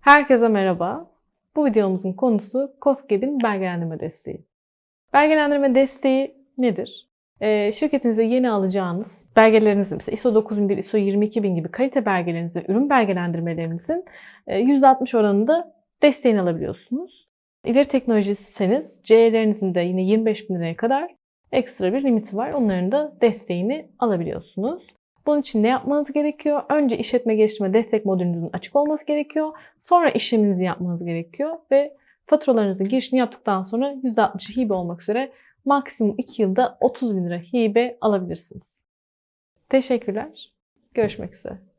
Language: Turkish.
Herkese merhaba. Bu videomuzun konusu COSGAP'in belgelendirme desteği. Belgelendirme desteği nedir? Ee, şirketinize yeni alacağınız belgelerinizin, mesela ISO 9001, ISO 22000 gibi kalite belgeleriniz ve ürün belgelendirmelerinizin e, %60 oranında desteğini alabiliyorsunuz. İleri teknolojisiniz, CE'lerinizin de yine 25 bin liraya kadar ekstra bir limiti var. Onların da desteğini alabiliyorsunuz. Bunun için ne yapmanız gerekiyor? Önce işletme geliştirme destek modülünüzün açık olması gerekiyor. Sonra işleminizi yapmanız gerekiyor ve faturalarınızın girişini yaptıktan sonra %60'ı hibe olmak üzere maksimum 2 yılda 30 bin lira hibe alabilirsiniz. Teşekkürler. Görüşmek üzere.